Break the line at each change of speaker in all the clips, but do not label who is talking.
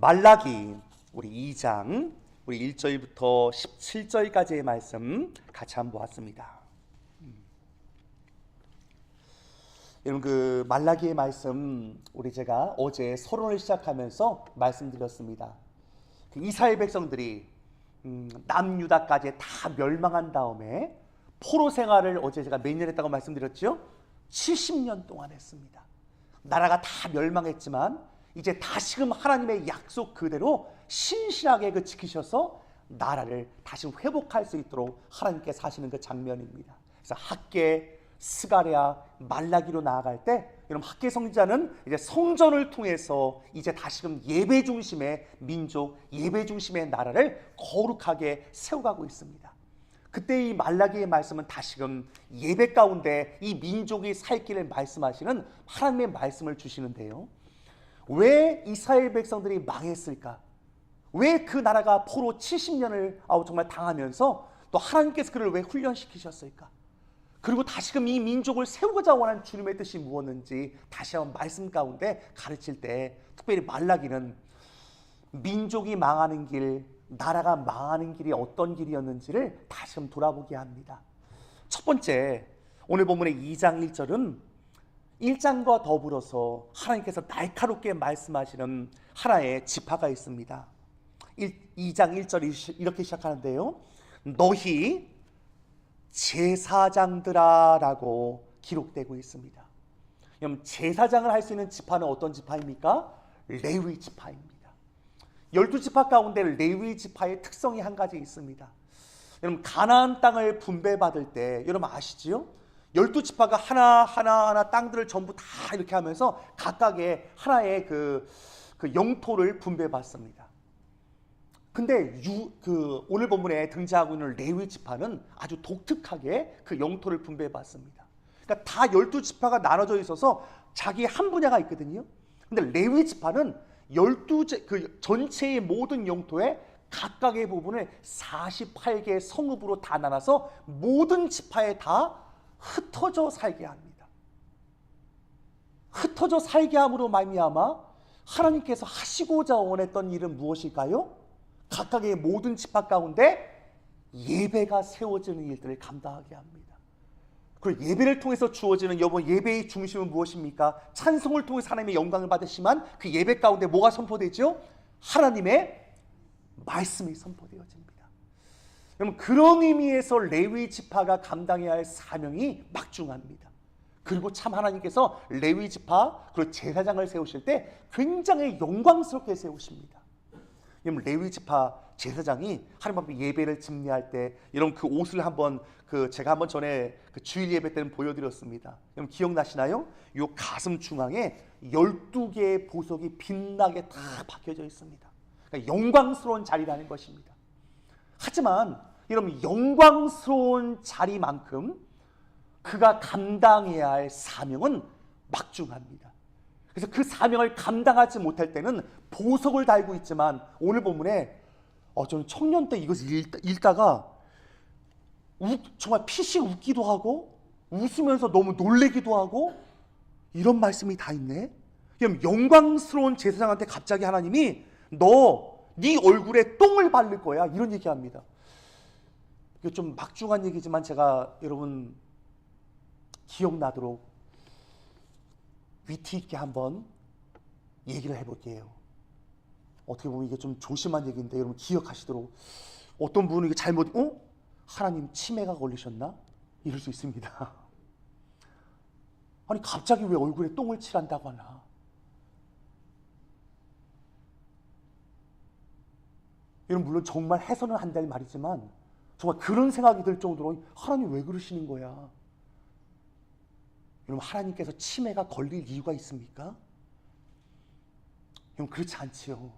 말라기 우리 2장 우리 1절부터 17절까지의 말씀 같이 한번 보았습니다. 음. 여러분 그 말라기의 말씀 우리 제가 어제 서론을 시작하면서 말씀드렸습니다. 그 이스라엘 백성들이 음, 남유다까지 다 멸망한 다음에 포로 생활을 어제 제가 몇 년 했다고 말씀드렸죠? 70년 동안 했습니다. 나라가 다 멸망했지만 이제 다시금 하나님의 약속 그대로 신실하게 그 지키셔서 나라를 다시 회복할 수 있도록 하나님께 사시는 그 장면입니다. 그래서 학계, 스가랴, 말라기로 나아갈 때 여러분 학계 성자는 이제 성전을 통해서 이제 다시금 예배 중심의 민족, 예배 중심의 나라를 거룩하게 세워가고 있습니다. 그때 이 말라기의 말씀은 다시금 예배 가운데 이 민족이 살 길을 말씀하시는 하나님의 말씀을 주시는데요. 왜 이스라엘 백성들이 망했을까? 왜 그 나라가 포로 70년을 아우 정말 당하면서 또 하나님께서 그를 왜 훈련시키셨을까? 그리고 다시금 이 민족을 세우고자 원하는 주님의 뜻이 무엇인지 다시 한번 말씀 가운데 가르칠 때 특별히 말라기는 민족이 망하는 길, 나라가 망하는 길이 어떤 길이었는지를 다시금 돌아보게 합니다. 첫 번째, 오늘 본문의 2장 1절은 1장과 더불어서 하나님께서 날카롭게 말씀하시는 하나의 지파가 있습니다. 1, 2장 1절이 이렇게 시작하는데요. 너희 제사장들아 라고 기록되고 있습니다. 그럼 제사장을 할 수 있는 지파는 어떤 지파입니까? 레위 지파입니다. 열두 지파 가운데 레위 지파의 특성이 한 가지 있습니다. 여러분 가나안 땅을 분배받을 때 여러분 아시지요? 열두 지파가 하나 하나 하나 땅들을 전부 다 이렇게 하면서 각각의 하나의 그, 그 영토를 분배받습니다. 근데 유, 그 오늘 본문에 등장하고 있는 레위 지파는 아주 독특하게 그 영토를 분배받습니다. 그러니까 다 열두 지파가 나눠져 있어서 자기 한 분야가 있거든요. 근데 레위 지파는 열두 그 전체의 모든 영토에 각각의 부분을 48개의 성읍으로 다 나눠서 모든 지파에 다 흩어져 살게 합니다. 흩어져 살게 함으로 말미암아 하나님께서 하시고자 원했던 일은 무엇일까요? 각각의 모든 지파 가운데 예배가 세워지는 일들을 감당하게 합니다. 그리고 예배를 통해서 주어지는 여러분 예배의 중심은 무엇입니까? 찬송을 통해서 하나님의 영광을 받으시만 그 예배 가운데 뭐가 선포되죠? 하나님의 말씀이 선포되어집니다. 여러분 그런 의미에서 레위 지파가 감당해야 할 사명이 막중합니다. 그리고 참 하나님께서 레위 지파 그리고 제사장을 세우실 때 굉장히 영광스럽게 세우십니다. 여러분 레위 지파 제사장이 하나님 예배를 집례할 때 이런 그 옷을 한번 그 제가 한번 전에 그 주일 예배 때는 보여드렸습니다. 여러분 기억나시나요? 요 가슴 중앙에 12개의 보석이 빛나게 다 박혀져 있습니다. 그러니까 영광스러운 자리라는 것입니다. 하지만 여러분 영광스러운 자리만큼 그가 감당해야 할 사명은 막중합니다. 그래서 그 사명을 감당하지 못할 때는 보석을 달고 있지만 오늘 본문에 어, 저는 청년 때 이것을 읽다, 읽다가 우, 정말 피식 웃기도 하고 웃으면서 너무 놀래기도 하고 이런 말씀이 다 있네. 그럼 영광스러운 제사장한테 갑자기 하나님이 너 네 얼굴에 똥을 바를 거야 이런 얘기합니다. 이게 좀 막중한 얘기지만 제가 여러분 기억나도록 위트 있게 한번 얘기를 해볼게요. 어떻게 보면 이게 좀 조심한 얘기인데 여러분 기억하시도록 어떤 분은 이게 잘못 어? 하나님 치매가 걸리셨나? 이럴 수 있습니다. 아니 갑자기 왜 얼굴에 똥을 칠한다고 하나? 이런 물론 정말 해서는 안 될 말이지만 정말 그런 생각이 들 정도로 하나님 왜 그러시는 거야? 여러분 하나님께서 치매가 걸릴 이유가 있습니까? 여러분 그렇지 않지요.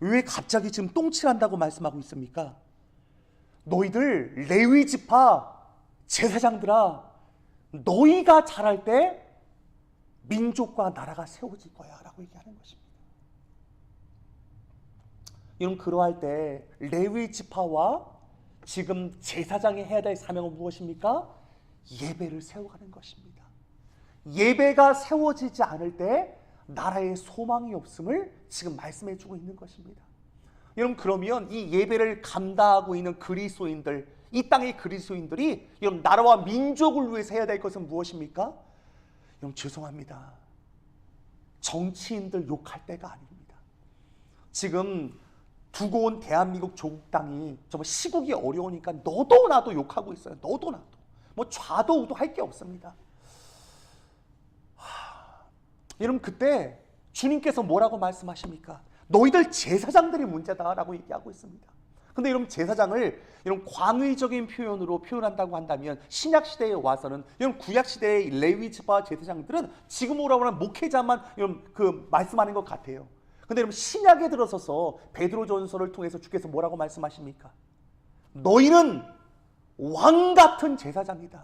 왜 갑자기 지금 똥칠한다고 말씀하고 있습니까? 너희들 레위 지파 제사장들아 너희가 잘할 때 민족과 나라가 세워질 거야라고 얘기하는 것입니다. 여러분 그러할 때 레위 지파와 지금 제사장이 해야 될 사명은 무엇입니까? 예배를 세워가는 것입니다. 예배가 세워지지 않을 때 나라의 소망이 없음을 지금 말씀해 주고 있는 것입니다. 여러분 그러면 이 예배를 감당하고 있는 그리스도인들, 이 땅의 그리스도인들이 여러분 나라와 민족을 위해서 해야 될 것은 무엇입니까? 여러분 죄송합니다. 정치인들 욕할 때가 아닙니다. 지금 두고 온 대한민국 조국 땅이 정말 시국이 어려우니까 너도 나도 욕하고 있어요. 너도 나도. 뭐 좌도 우도 할 게 없습니다. 하, 여러분 그때 주님께서 뭐라고 말씀하십니까? 너희들 제사장들이 문제다라고 얘기하고 있습니다. 근데 여러분 제사장을 이런 광의적인 표현으로 표현한다고 한다면 신약 시대에 와서는 이런 구약 시대의 레위 지파 제사장들은 지금 오라고 하는 목회자만 이런 그 말씀하는 것 같아요. 근데 여러분 신약에 들어서서 베드로전서를 통해서 주께서 뭐라고 말씀하십니까? 너희는 왕 같은 제사장이다.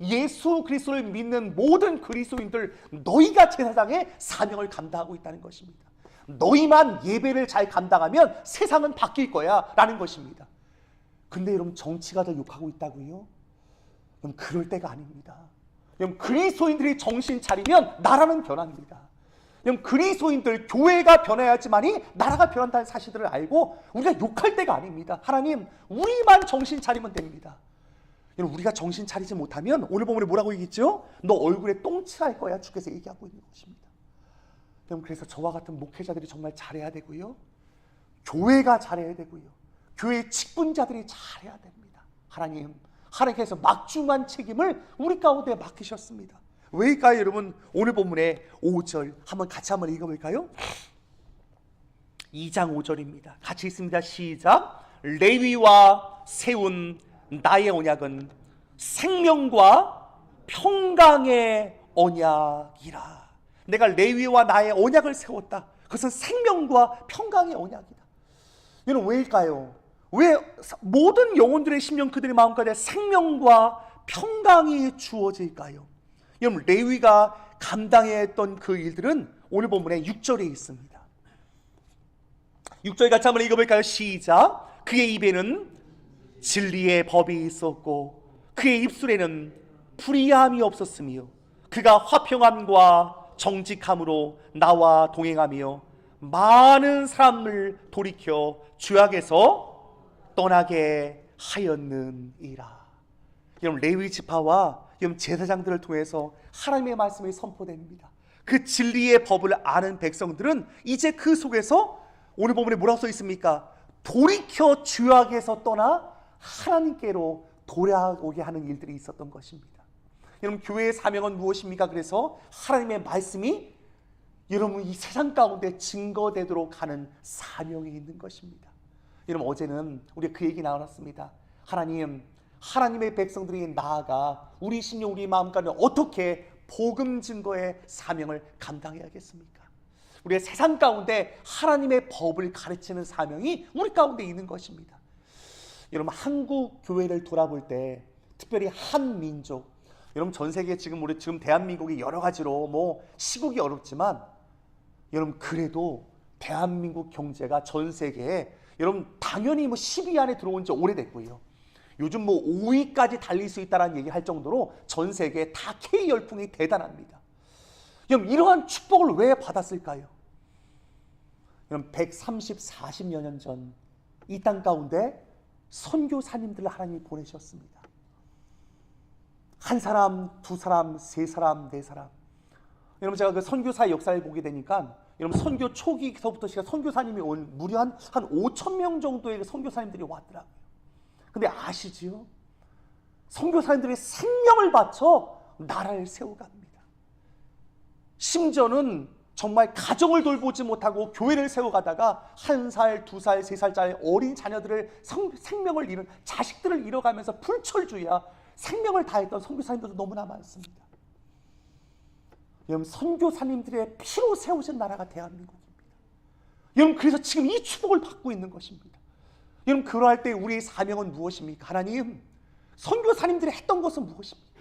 예수 그리스도를 믿는 모든 그리스도인들 너희가 제사장의 사명을 감당하고 있다는 것입니다. 너희만 예배를 잘 감당하면 세상은 바뀔 거야라는 것입니다. 근데 여러분 정치가들 욕하고 있다고요? 그럼 그럴 때가 아닙니다. 여러분 그리스도인들이 정신 차리면 나라는 변합니다. 여러분 그리스도인들 교회가 변해야지만이 나라가 변한다는 사실들을 알고 우리가 욕할 때가 아닙니다. 하나님 우리만 정신 차리면 됩니다. 우리가 정신 차리지 못하면 오늘 본문에 뭐라고 얘기했죠? 너 얼굴에 똥칠할 거야 주께서 얘기하고 있는 것입니다. 여러분 그래서 저와 같은 목회자들이 정말 잘해야 되고요. 교회가 잘해야 되고요. 교회 직분자들이 잘해야 됩니다. 하나님, 하나님께서 막중한 책임을 우리 가운데 맡기셨습니다. 왜일까요, 여러분? 오늘 본문의 5절 한번 같이 한번 읽어볼까요? 2장 5절입니다. 같이 읽습니다. 시작. 레위와 세운 나의 언약은 생명과 평강의 언약이라. 내가 레위와 나의 언약을 세웠다. 그것은 생명과 평강의 언약이다. 이는 왜일까요? 왜 모든 영혼들의 심령 그들의 마음까지 생명과 평강이 주어질까요? 여러분 레위가 감당해야 했던 그 일들은 오늘 본문의 6절에 있습니다. 6절 같이 한번 읽어볼까요? 시작. 그의 입에는 진리의 법이 있었고 그의 입술에는 불의함이 없었으며 그가 화평함과 정직함으로 나와 동행하며 많은 사람을 돌이켜 죄악에서 떠나게 하였느니라. 여러분 레위 지파와 여러분 제사장들을 통해서 하나님의 말씀이 선포됩니다. 그 진리의 법을 아는 백성들은 이제 그 속에서 오늘 본문에 뭐라고 써 있습니까? 돌이켜 죄악에서 떠나 하나님께로 돌아오게 하는 일들이 있었던 것입니다. 여러분 교회의 사명은 무엇입니까? 그래서 하나님의 말씀이 여러분 이 세상 가운데 증거되도록 하는 사명이 있는 것입니다. 여러분 어제는 우리 그 얘기 나눴습니다. 하나님 하나님의 백성들이 나아가 우리 심령 우리 마음 가운데 어떻게 복음 증거의 사명을 감당해야겠습니까? 우리의 세상 가운데 하나님의 법을 가르치는 사명이 우리 가운데 있는 것입니다. 여러분 한국 교회를 돌아볼 때 특별히 한 민족 여러분 전 세계 지금 우리 지금 대한민국이 여러 가지로 뭐 시국이 어렵지만 여러분 그래도 대한민국 경제가 전 세계에 여러분 당연히 뭐 10위 안에 들어온 지 오래됐고요. 요즘 뭐 5위까지 달릴 수 있다는 얘기 할 정도로 전 세계에 다 K 열풍이 대단합니다. 여러분 이러한 축복을 왜 받았을까요? 여러분 130, 40여 년 전 이 땅 가운데 선교사님들을 하나님이 보내셨습니다. 한 사람, 두 사람, 세 사람, 네 사람. 여러분 제가 그 선교사의 역사를 보게 되니까 여러분 선교 초기서부터 제가 선교사님이 온 무려 한, 한 5천 명 정도의 그 선교사님들이 왔더라고요. 근데 아시지요? 선교사님들이 생명을 바쳐 나라를 세워갑니다. 심지어는 정말 가정을 돌보지 못하고 교회를 세워가다가 한 살, 두 살, 세 살짜리 어린 자녀들을 성, 생명을 잃은 자식들을 잃어가면서 불철주야 생명을 다했던 선교사님들도 너무나 많습니다. 여러분 선교사님들의 피로 세우신 나라가 대한민국입니다. 여러분 그래서 지금 이 축복을 받고 있는 것입니다. 여러분 그러할 때 우리의 사명은 무엇입니까? 하나님 선교사님들이 했던 것은 무엇입니까?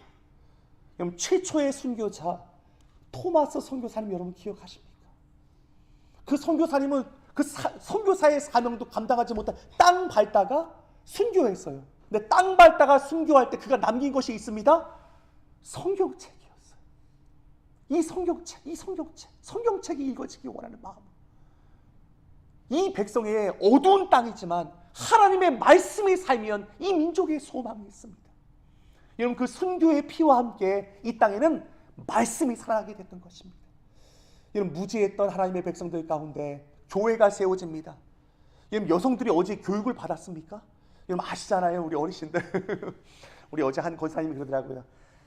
여러분 최초의 순교자 토마스 선교사님 여러분 기억하십니까? 그 선교사님은 그 사, 선교사의 사명도 감당하지 못한 땅 밟다가 순교했어요. 근데 땅 밟다가 순교할 때 그가 남긴 것이 있습니다. 성경책이었어요. 이 성경책, 이 성경책, 성경책이 읽어지기 원하는 마음. 이 백성의 어두운 땅이지만 하나님의 말씀이 살면 이 민족의 소망이 있습니다. 여러분 그 순교의 피와 함께 이 땅에는 말씀이 살아나게 됐던 것입니다. 여러분 무지했던 하나님의 백성들 가운데 교회가 세워집니다. 여러분 여성들이 어제 교육을 받았습니까? 여러분 아시잖아요 우리 어르신들 우리 어제 한 권사님이 그러더라고요.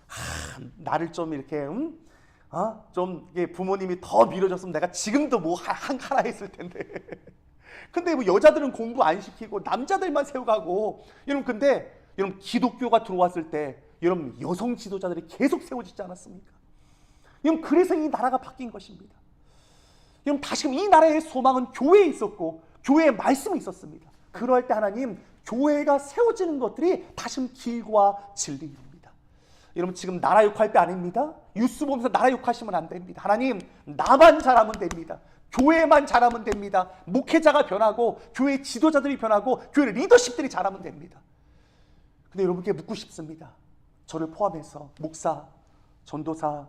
하, 나를 좀 이렇게 음? 어? 좀 부모님이 더 밀어줬으면 내가 지금도 뭐한 하나 했을 텐데. 근데 뭐 여자들은 공부 안 시키고 남자들만 세워가고 여러분 근데 여러분 기독교가 들어왔을 때 여러분 여성 지도자들이 계속 세워지지 않았습니까? 여러분 그래서 이 나라가 바뀐 것입니다. 여러분 다시금 이 나라의 소망은 교회에 있었고 교회에 말씀이 있었습니다. 그럴 때 하나님 교회가 세워지는 것들이 다시금 길과 진리입니다. 여러분 지금 나라 욕할 때 아닙니다. 뉴스 보면서 나라 욕하시면 안 됩니다. 하나님 나만 잘하면 됩니다. 교회만 잘하면 됩니다. 목회자가 변하고 교회 지도자들이 변하고 교회 리더십들이 잘하면 됩니다. 근데 여러분께 묻고 싶습니다. 저를 포함해서 목사, 전도사,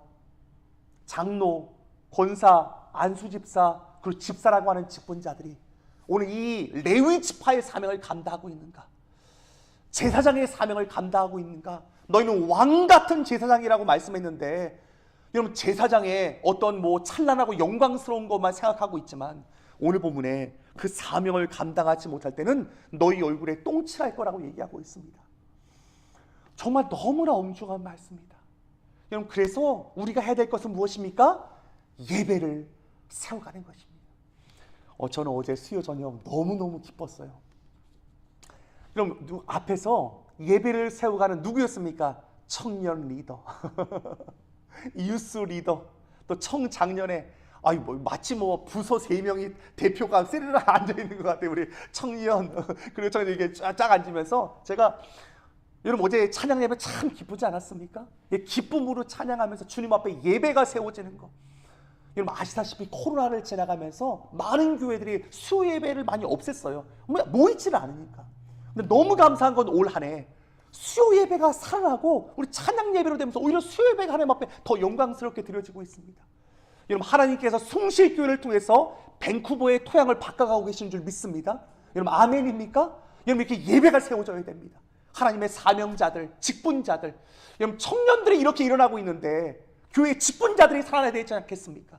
장로, 권사, 안수집사, 그리고 집사라고 하는 직분자들이 오늘 이 레위 지파의 사명을 감당하고 있는가? 제사장의 사명을 감당하고 있는가? 너희는 왕 같은 제사장이라고 말씀했는데 여러분 제사장의 어떤 뭐 찬란하고 영광스러운 것만 생각하고 있지만 오늘 본문에 그 사명을 감당하지 못할 때는 너희 얼굴에 똥칠할 거라고 얘기하고 있습니다. 정말 너무나 엄중한 말씀입니다. 여러분 그래서 우리가 해야 될 것은 무엇입니까? 예배를 세워가는 것입니다. 어, 저는 어제 수요 저녁 너무너무 기뻤어요. 그럼 누, 앞에서 예배를 세워가는 누구였습니까? 청년 리더, 유스 리더, 또 청장년에 아이 뭐 마치 뭐 부서 세 명이 대표가 세르르 앉아 있는 것 같아요. 우리 청년 그리고 저는 이게 쫙 앉으면서 제가 여러분 어제 찬양 예배 참 기쁘지 않았습니까? 예, 기쁨으로 찬양하면서 주님 앞에 예배가 세워지는 거. 여러분 아시다시피 코로나를 지나가면서 많은 교회들이 수요 예배를 많이 없앴어요. 뭐 모이지를 않으니까. 근데 너무 감사한 건 올 한해 수요 예배가 살아나고 우리 찬양 예배로 되면서 오히려 수요 예배가 하나님 앞에 더 영광스럽게 드려지고 있습니다. 여러분 하나님께서 숭실교회를 통해서 밴쿠버의 토양을 바꿔가고 계시는 줄 믿습니다. 여러분 아멘입니까? 여러분 이렇게 예배가 세워져야 됩니다. 하나님의 사명자들, 직분자들, 여러분 청년들이 이렇게 일어나고 있는데 교회 직분자들이 살아나야 되지 않겠습니까?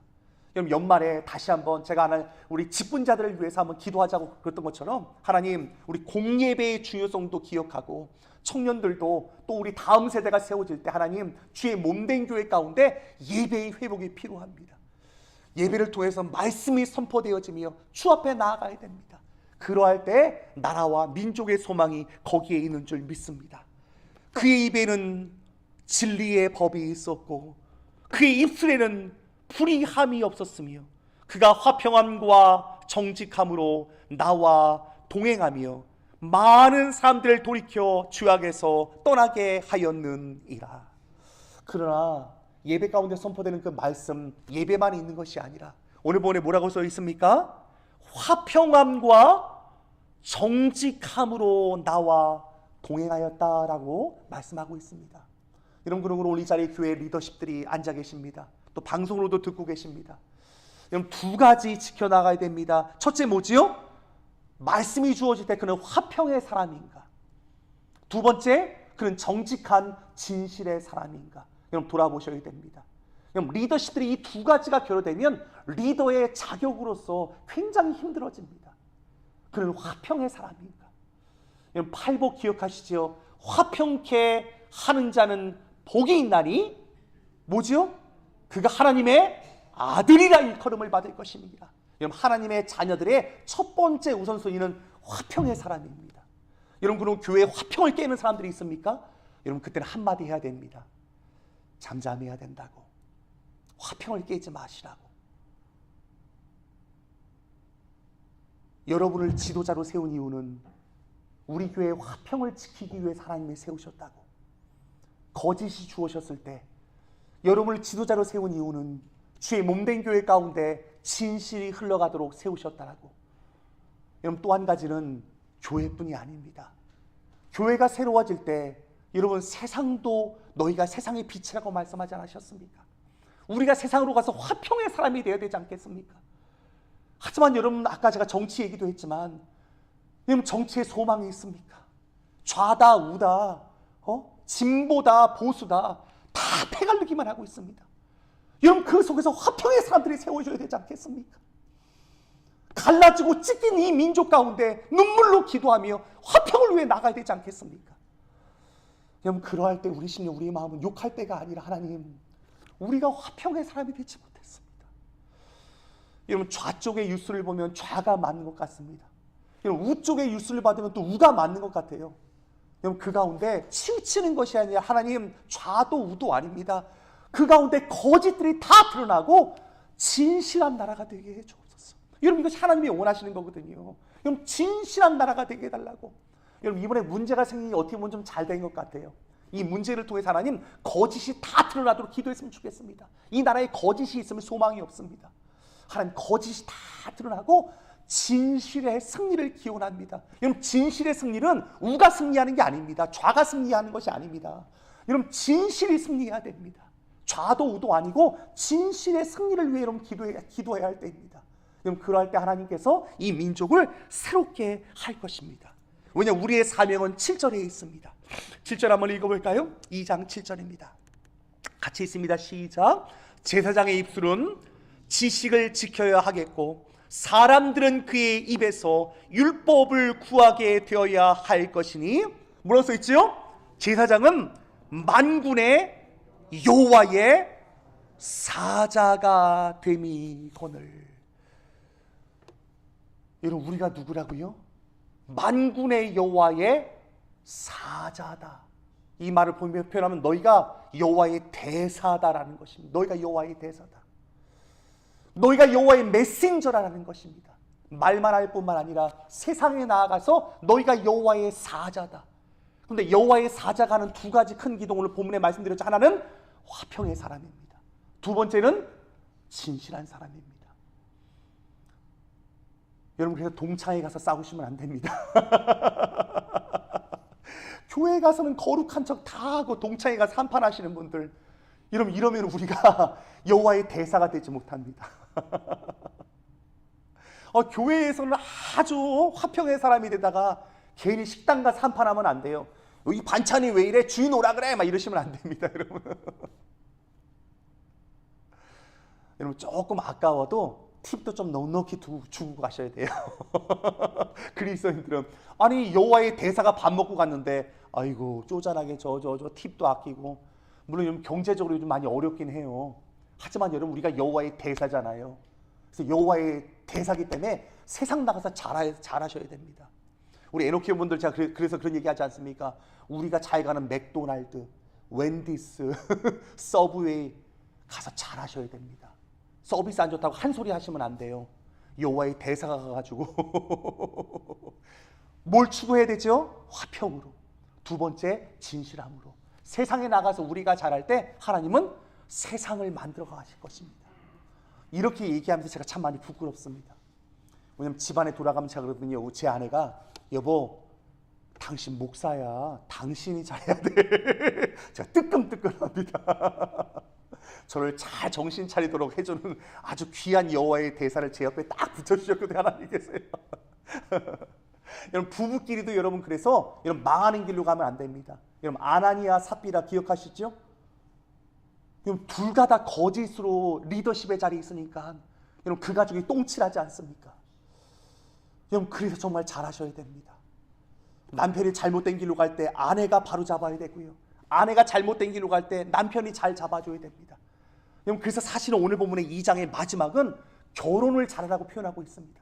여러분 연말에 다시 한번 제가 하나 우리 직분자들을 위해서 한번 기도하자고 그랬던 것처럼 하나님 우리 공예배의 중요성도 기억하고 청년들도 또 우리 다음 세대가 세워질 때 하나님 주의 몸된 교회 가운데 예배의 회복이 필요합니다. 예배를 통해서 말씀이 선포되어지며 주 앞에 나아가야 됩니다. 그러할 때 나라와 민족의 소망이 거기에 있는 줄 믿습니다. 그의 입에는 진리의 법이 있었고 그의 입술에는 불의함이 없었으며 그가 화평함과 정직함으로 나와 동행하며 많은 사람들을 돌이켜 주악에서 떠나게 하였느니라. 그러나 예배 가운데 선포되는 그 말씀 예배만 있는 것이 아니라 오늘 본에 뭐라고 써 있습니까? 화평함과 정직함으로 나와 동행하였다라고 말씀하고 있습니다. 이런 그룹으로 오늘 이 자리에 교회 리더십들이 앉아 계십니다. 또 방송으로도 듣고 계십니다. 여러분 두 가지 지켜나가야 됩니다. 첫째 뭐지요? 말씀이 주어질 때 그는 화평의 사람인가? 두 번째, 그는 정직한 진실의 사람인가? 여러분 돌아보셔야 됩니다. 그럼 리더십들이 이 두 가지가 결여되면 리더의 자격으로서 굉장히 힘들어집니다. 그는 화평의 사람인가? 여러분 팔복 기억하시죠? 화평케 하는 자는 복이 있나니 뭐지요? 그가 하나님의 아들이라 일컬음을 받을 것입니다. 여러분 하나님의 자녀들의 첫 번째 우선순위는 화평의 사람입니다. 여러분 그럼 교회에 화평을 깨는 사람들이 있습니까? 여러분 그때는 한마디 해야 됩니다. 잠잠해야 된다고. 화평을 깨지 마시라고. 여러분을 지도자로 세운 이유는 우리 교회의 화평을 지키기 위해 하나님이 세우셨다고. 거짓이 주어졌을 때 여러분을 지도자로 세운 이유는 주의 몸된 교회 가운데 진실이 흘러가도록 세우셨다라고. 여러분 또 한 가지는 교회뿐이 아닙니다. 교회가 새로워질 때 여러분 세상도 너희가 세상의 빛이라고 말씀하지 않으셨습니까? 우리가 세상으로 가서 화평의 사람이 되어야 되지 않겠습니까? 하지만 여러분 아까 제가 정치 얘기도 했지만 여러분 정치에 소망이 있습니까? 좌다 우다 어? 진보다 보수다 다 패갈르기만 하고 있습니다. 여러분 그 속에서 화평의 사람들이 세워줘야 되지 않겠습니까? 갈라지고 찢긴 이 민족 가운데 눈물로 기도하며 화평을 위해 나가야 되지 않겠습니까? 여러분 그러할 때 우리 심령 우리의 마음은 욕할 때가 아니라 하나님 우리가 화평의 사람이 되지 못했습니다. 여러분 좌쪽의 뉴스를 보면 좌가 맞는 것 같습니다. 여러분 우쪽의 뉴스를 받으면 또 우가 맞는 것 같아요. 여러분 그 가운데 치우치는 것이 아니라 하나님 좌도 우도 아닙니다. 그 가운데 거짓들이 다 드러나고 진실한 나라가 되게 해 주옵소서. 여러분 이것이 하나님이 원하시는 거거든요. 여러분 진실한 나라가 되게 해달라고. 여러분 이번에 문제가 생긴 게 어떻게 보면 좀 잘 된 것 같아요. 이 문제를 통해서 하나님 거짓이 다 드러나도록 기도했으면 좋겠습니다. 이 나라에 거짓이 있으면 소망이 없습니다. 하나님 거짓이 다 드러나고 진실의 승리를 기원합니다. 여러분 진실의 승리는 우가 승리하는 게 아닙니다. 좌가 승리하는 것이 아닙니다. 여러분 진실이 승리해야 됩니다. 좌도 우도 아니고 진실의 승리를 위해 여러분 기도해야, 기도해야 할 때입니다. 여러분 그러할 때 하나님께서 이 민족을 새롭게 할 것입니다. 왜냐 우리의 사명은 7절에 있습니다. 7절 한번 읽어볼까요? 2장 7절입니다. 같이 있습니다. 시작. 제사장의 입술은 지식을 지켜야 하겠고 사람들은 그의 입에서 율법을 구하게 되어야 할 것이니 뭐라고 써 있지요? 제사장은 만군의 여호와의 사자가 됨이거늘. 여러분 우리가 누구라고요? 만군의 여호와의 사자다. 이 말을 표현하면 너희가 여호와의 대사다라는 것입니다. 너희가 여호와의 대사다. 너희가 여호와의 메신저라는 것입니다. 말만 할 뿐만 아니라 세상에 나아가서 너희가 여호와의 사자다. 근데 여호와의 사자가 하는 두 가지 큰 기동을 본문에 말씀드렸죠. 하나는 화평의 사람입니다. 두 번째는 진실한 사람입니다. 여러분 그래서 동창회 가서 싸우시면 안 됩니다. 교회 가서는 거룩한 척 다 하고 동창회 가서 한판 하시는 분들 여러분 이러면 우리가 여호와의 대사가 되지 못합니다. 어, 교회에서는 아주 화평의 사람이 되다가 괜히 식당 가서 한판하면 안 돼요. 이 반찬이 왜 이래? 주인 오라 그래? 막 이러시면 안 됩니다, 여러분. 여러분 조금 아까워도 팁도 좀 넉넉히 두, 주고 가셔야 돼요. 그리스도인들은 아니 여호와의 대사가 밥 먹고 갔는데 아이고 쪼잔하게 저 저 저 팁도 아끼고 물론 여러분 경제적으로 좀 많이 어렵긴 해요. 하지만 여러분 우리가 여호와의 대사잖아요. 그래서 여호와의 대사기 때문에 세상 나가서 잘하, 잘하셔야 됩니다. 우리 에노키 분들 제가 그래- 그래서 그런 얘기하지 않습니까? 우리가 잘 가는 맥도날드, 웬디스, 서브웨이 가서 잘하셔야 됩니다. 서비스 안 좋다고 한 소리 하시면 안 돼요. 여호와의 대사가 가가지고 뭘 추구해야 되죠? 화평으로. 두 번째 진실함으로. 세상에 나가서 우리가 잘할 때 하나님은 세상을 만들어 가실 것입니다. 이렇게 얘기하면서 제가 참 많이 부끄럽습니다. 왜냐면 집안에 돌아가면 제가 그러거든요. 제 아내가 여보 당신 목사야. 당신이 잘해야 돼. 제가 뜨끔뜨끔합니다. 저를 잘 정신 차리도록 해주는 아주 귀한 여호와의 대사를 제 옆에 딱 붙여주셨거든요. 하나님께서요. 여러분 부부끼리도 여러분 그래서 여러분 망하는 길로 가면 안 됩니다. 여러분 아나니아 삽비라 기억하시죠? 둘 다 다 거짓으로 리더십의 자리에 있으니까 여러분 그 가족이 똥칠하지 않습니까? 여러분 그래서 정말 잘하셔야 됩니다. 남편이 잘못된 길로 갈 때 아내가 바로 잡아야 되고요. 아내가 잘못된 길로 갈 때 남편이 잘 잡아줘야 됩니다. 여러분 그래서 사실은 오늘 본문의 2장의 마지막은 결혼을 잘하라고 표현하고 있습니다.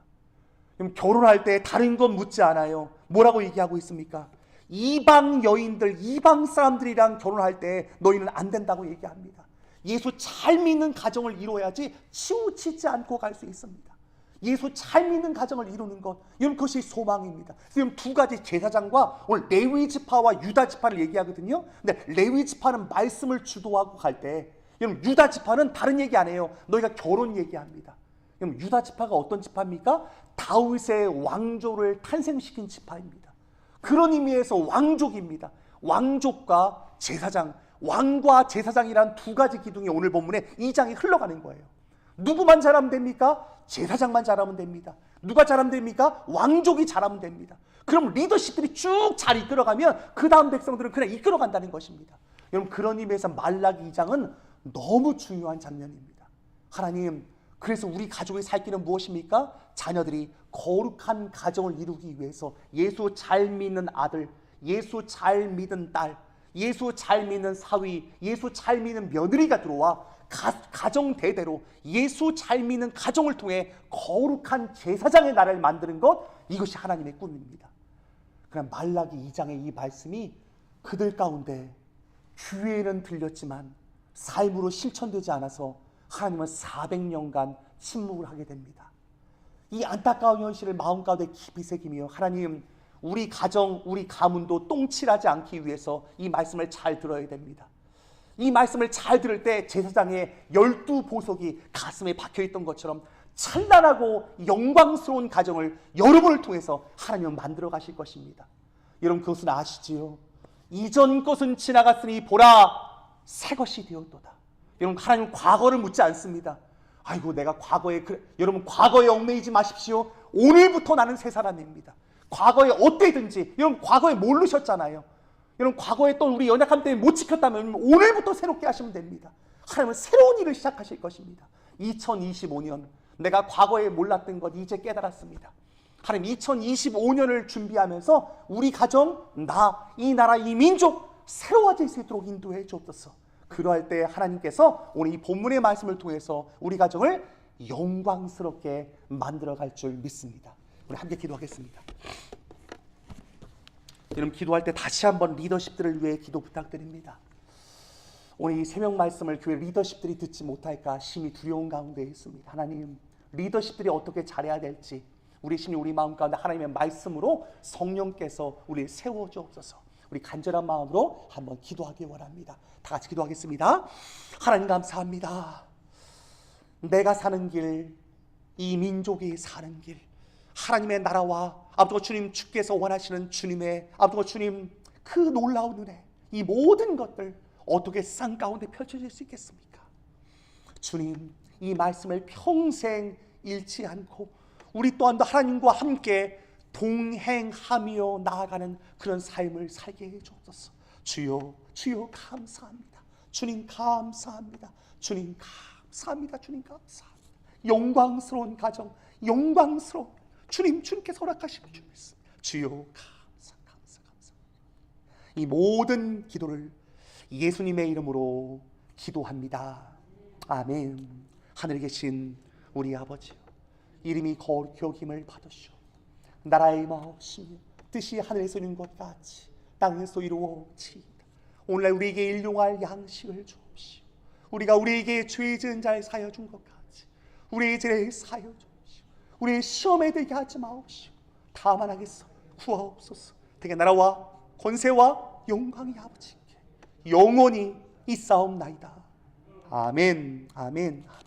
그럼 결혼할 때 다른 건 묻지 않아요. 뭐라고 얘기하고 있습니까? 이방 여인들, 이방 사람들이랑 결혼할 때 너희는 안 된다고 얘기합니다. 예수 잘 믿는 가정을 이루어야지 치우치지 않고 갈 수 있습니다. 예수 잘 믿는 가정을 이루는 것, 여러분 그것이 소망입니다. 지금 두 가지 제사장과 오늘 레위 지파와 유다 지파를 얘기하거든요. 근데 레위 지파는 말씀을 주도하고 갈 때, 여러분 유다 지파는 다른 얘기 안 해요. 너희가 결혼 얘기합니다. 그럼 유다 지파가 어떤 지파입니까? 다윗의 왕조를 탄생시킨 지파입니다. 그런 의미에서 왕족입니다. 왕족과 제사장, 왕과 제사장이란 두 가지 기둥이 오늘 본문에 이 장이 흘러가는 거예요. 누구만 잘하면 됩니까? 제사장만 잘하면 됩니다. 누가 잘하면 됩니까? 왕족이 잘하면 됩니다. 그럼 리더십들이 쭉 잘 이끌어가면 그 다음 백성들은 그냥 이끌어간다는 것입니다. 여러분 그런 의미에서 말라기 2장은 너무 중요한 장면입니다. 하나님 그래서 우리 가족의 살 길은 무엇입니까? 자녀들이 거룩한 가정을 이루기 위해서 예수 잘 믿는 아들, 예수 잘 믿는 딸, 예수 잘 믿는 사위, 예수 잘 믿는 며느리가 들어와 가, 정 대대로 예수 잘 믿는 가정을 통해 거룩한 제사장의 나라를 만드는 것 이것이 하나님의 꿈입니다. 그럼 말라기 2장의 이 말씀이 그들 가운데 귀에는 들렸지만 삶으로 실천되지 않아서 하나님은 400년간 침묵을 하게 됩니다. 이 안타까운 현실을 마음 가운데 깊이 새기며 하나님 우리 가정, 우리 가문도 똥칠하지 않기 위해서 이 말씀을 잘 들어야 됩니다. 이 말씀을 잘 들을 때 제사장의 열두 보석이 가슴에 박혀 있던 것처럼 찬란하고 영광스러운 가정을 여러분을 통해서 하나님은 만들어 가실 것입니다. 여러분 그것은 아시지요? 이전 것은 지나갔으니 보라 새 것이 되었도다. 여러분 하나님 과거를 묻지 않습니다. 아이고 내가 과거에 그래. 여러분 과거에 얽매이지 마십시오. 오늘부터 나는 새 사람입니다. 과거에 어때든지 여러분 과거에 모르셨잖아요. 여러분 과거에 또 우리 연약함 때문에 못 지켰다면 오늘부터 새롭게 하시면 됩니다. 하나님은 새로운 일을 시작하실 것입니다. 2025년 내가 과거에 몰랐던 것 이제 깨달았습니다. 하나님 2025년을 준비하면서 우리 가정, 나, 이 나라, 이 민족 새로워질 수 있도록 인도해 주옵소서. 그러할 때 하나님께서 오늘 이 본문의 말씀을 통해서 우리 가정을 영광스럽게 만들어 갈 줄 믿습니다. 우리 함께 기도하겠습니다. 여러분 기도할 때 다시 한번 리더십들을 위해 기도 부탁드립니다. 오늘 이 새벽 말씀을 교회 리더십들이 듣지 못할까 심히 두려운 가운데 있습니다. 하나님 리더십들이 어떻게 잘해야 될지 우리 심히 우리 마음 가운데 하나님의 말씀으로 성령께서 우리를 세워 주옵소서. 우리 간절한 마음으로 한번 기도하기 원합니다. 다 같이 기도하겠습니다. 하나님 감사합니다. 내가 사는 길, 이 민족이 사는 길, 하나님의 나라와 아버지 주님 주께서 원하시는 주님의 아버지 주님 그 놀라운 은혜, 이 모든 것들 어떻게 쌍 가운데 펼쳐질 수 있겠습니까? 주님, 이 말씀을 평생 잃지 않고 우리 또한 하나님과 함께 동행하며 나아가는 그런 삶을 살게 해 주옵소서. 주여, 주여 감사합니다. 주님 감사합니다. 주님 감사합니다. 주님 감사합니다. 영광스러운 가정, 영광스러운 주님 주님께서 허락하시는 줄 믿습니다. 주여 감사 감사 감사. 이 모든 기도를 예수님의 이름으로 기도합니다. 아멘. 하늘에 계신 우리 아버지요. 이름이 거룩히 여김을 받으시오. 나라의 마옵시며 뜻이 하늘에서 이룬 것 같이 땅에서 이루어지이다. 오늘날 우리에게 일용할 양식을 주옵시오. 우리가 우리에게 죄 지은 자를 사여 준 것 같이 우리의 죄를 사여 주옵시오. 우리의 시험에 들게 하지 마옵시오. 다만 하겠소 구하옵소서. 되게 나라와 권세와 영광이 아버지께 영원히 있사옵나이다. 아멘, 아멘, 아멘.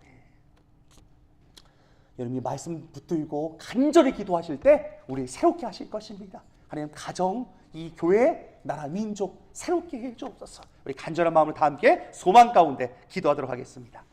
여러분이 말씀 붙들고 간절히 기도하실 때 우리 새롭게 하실 것입니다. 하나님 가정, 이 교회, 나라, 민족 새롭게 해 주옵소서. 우리 간절한 마음을 다 함께 소망 가운데 기도하도록 하겠습니다.